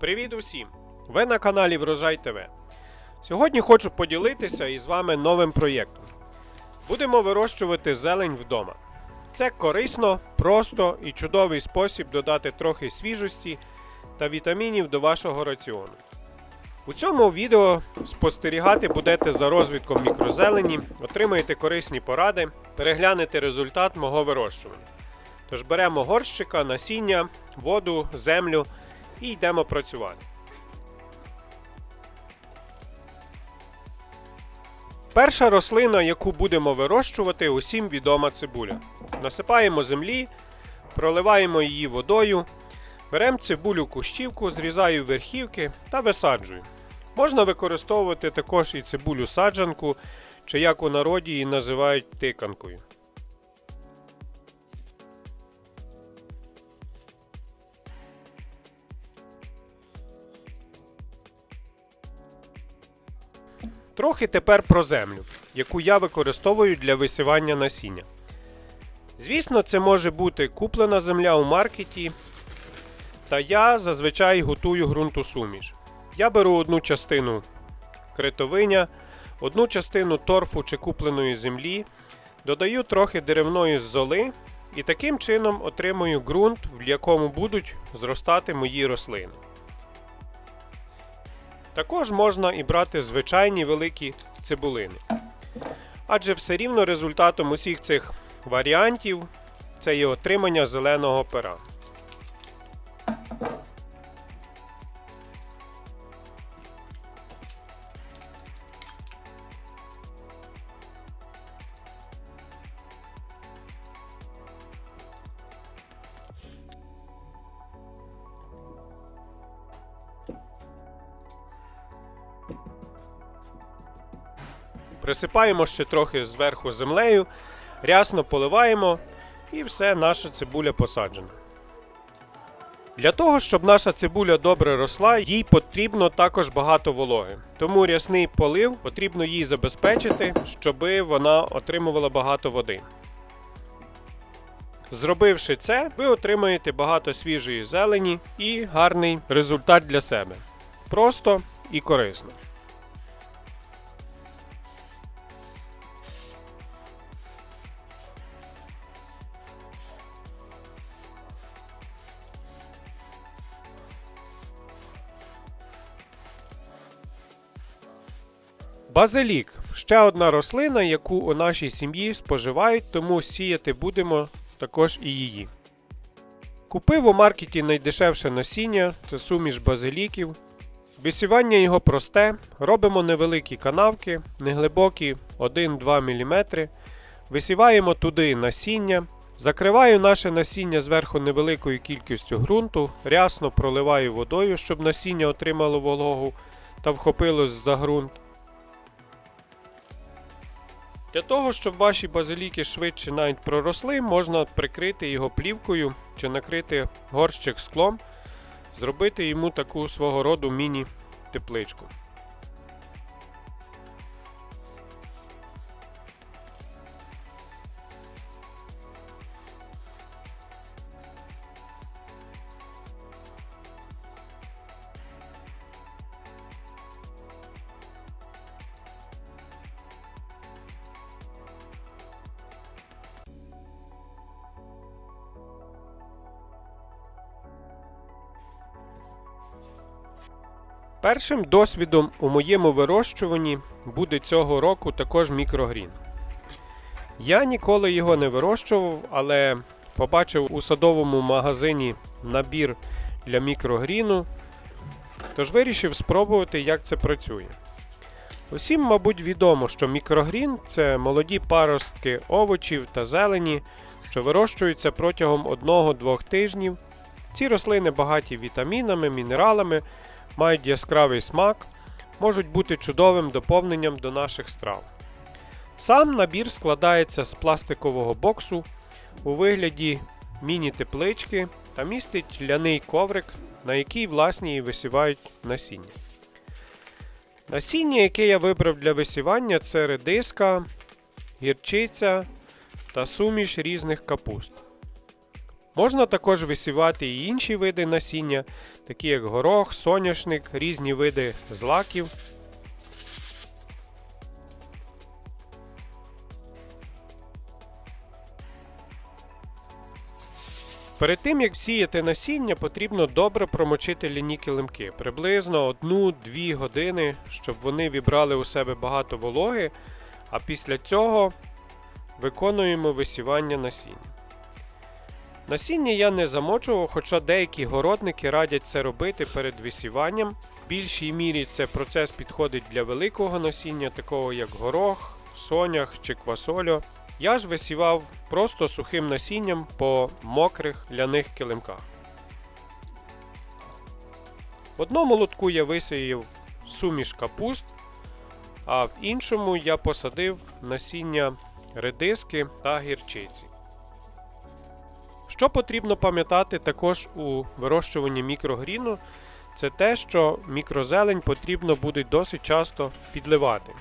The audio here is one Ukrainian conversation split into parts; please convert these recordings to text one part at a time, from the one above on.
Привіт усім! Ви на каналі Врожай ТВ. Сьогодні хочу поділитися із вами новим проєктом. Будемо вирощувати зелень вдома. Це корисно, просто і чудовий спосіб додати трохи свіжості та вітамінів до вашого раціону. У цьому відео спостерігати будете за розвитком мікрозелені, отримаєте корисні поради, переглянете результат мого вирощування. Тож беремо горщика, насіння, воду, землю і йдемо працювати. Перша рослина, яку будемо вирощувати, усім відома цибуля. Насипаємо землі, проливаємо її водою, беремо цибулю кущівку, зрізаю верхівки та висаджую. Можна використовувати також і цибулю саджанку, чи як у народі її називають тиканкою. Трохи тепер про землю, яку я використовую для висівання насіння. Звісно, це може бути куплена земля у маркеті, та я зазвичай готую ґрунтосуміш. Я беру одну частину критовиня, одну частину торфу чи купленої землі, додаю трохи деревної золи і таким чином отримую ґрунт, в якому будуть зростати мої рослини. Також можна і брати звичайні великі цибулини. Адже все рівно результатом усіх цих варіантів це є отримання зеленого пера. Присипаємо ще трохи зверху землею, рясно поливаємо і все, наша цибуля посаджена. Для того, щоб наша цибуля добре росла, їй потрібно також багато вологи. Тому рясний полив потрібно їй забезпечити, щоб вона отримувала багато води. Зробивши це, ви отримаєте багато свіжої зелені і гарний результат для себе. Просто і корисно. Базилік ще одна рослина, яку у нашій сім'ї споживають, тому сіяти будемо також і її. Купив у маркеті найдешевше насіння це суміш базиліків. Висівання його просте, робимо невеликі канавки, неглибокі 1-2 мм. Висіваємо туди насіння. Закриваю наше насіння зверху невеликою кількістю ґрунту, рясно проливаю водою, щоб насіння отримало вологу та вхопилось за ґрунт. Для того, щоб ваші базиліки швидше навіть проросли, можна прикрити його плівкою чи накрити горщик склом, зробити йому таку свого роду міні-тепличку. Першим досвідом у моєму вирощуванні буде цього року також мікрогрін. Я ніколи його не вирощував, але побачив у садовому магазині набір для мікрогріну, тож вирішив спробувати, як це працює. Усім, мабуть, відомо, що мікрогрін це молоді паростки овочів та зелені, що вирощуються протягом 1-2 тижнів. Ці рослини багаті вітамінами, мінералами мають яскравий смак, можуть бути чудовим доповненням до наших страв. Сам набір складається з пластикового боксу у вигляді міні-теплички та містить ляний коврик, на який власні і висівають насіння. Насіння, яке я вибрав для висівання, це редиска, гірчиця та суміш різних капуст. Можна також висівати і інші види насіння, такі як горох, соняшник, різні види злаків. Перед тим як сіяти насіння, потрібно добре промочити ляні килимки приблизно 1-2 години, щоб вони вібрали у себе багато вологи, а після цього виконуємо висівання насіння. Насіння я не замочував, хоча деякі городники радять це робити перед висіванням. В більшій мірі це процес підходить для великого насіння, такого як горох, сонях чи квасольо. Я ж висівав просто сухим насінням по мокрих ляних килимках. В одному лотку я висіяв суміш капуст, а в іншому я посадив насіння редиски та гірчиці. Що потрібно пам'ятати також у вирощуванні мікрогріну, це те, що мікрозелень потрібно буде досить часто підливати.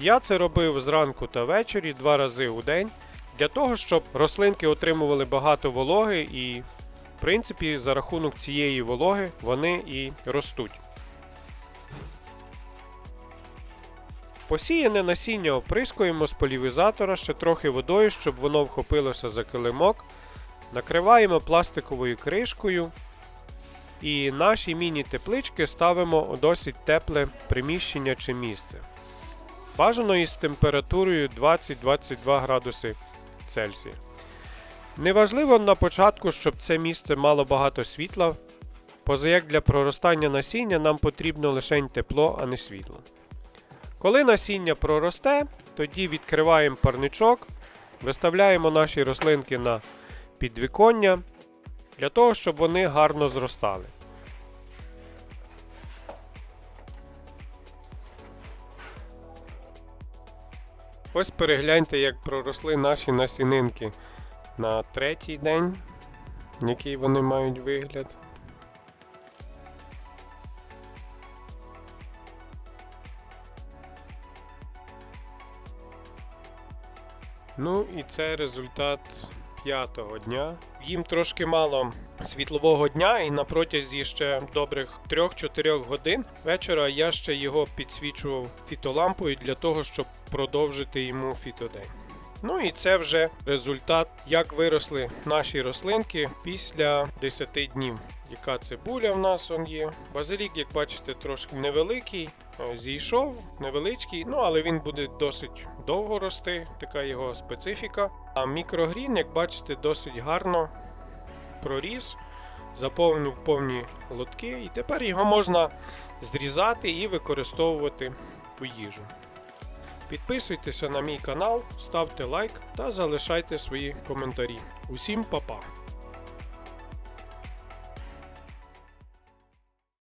Я це робив зранку та ввечері два рази у день, для того, щоб рослинки отримували багато вологи і, в принципі, за рахунок цієї вологи вони і ростуть. Посіяне насіння оприскуємо з полівізатора ще трохи водою, щоб воно вхопилося за килимок. Накриваємо пластиковою кришкою. І наші міні-теплички ставимо у досить тепле приміщення чи місце. Бажано із температурою 20-22 градуси Цельсія. Неважливо на початку, щоб це місце мало багато світла, поза як для проростання насіння нам потрібно лише тепло, а не світло. Коли насіння проросте, тоді відкриваємо парничок, виставляємо наші рослинки на підвіконня для того, щоб вони гарно зростали. Ось перегляньте, як проросли наші насінинки на третій день, який вони мають вигляд. Ну і це результат п'ятого дня. Їм трошки мало світлового дня, і на протязі ще добрих 3-4 годин вечора я ще його підсвічував фітолампою для того, щоб продовжити йому фітодень. Ну і це вже результат, як виросли наші рослинки після 10 днів. Яка цибуля в нас он є. Базилік, як бачите, трошки невеликий. Е, Зійшов, невеличкий, ну але він буде досить довго рости, така його специфіка. А мікрогрін, як бачите, досить гарно проріс, заповнив повні лотки, і тепер його можна зрізати і використовувати у їжу. Підписуйтеся на мій канал, ставте лайк та залишайте свої коментарі. Усім па-па!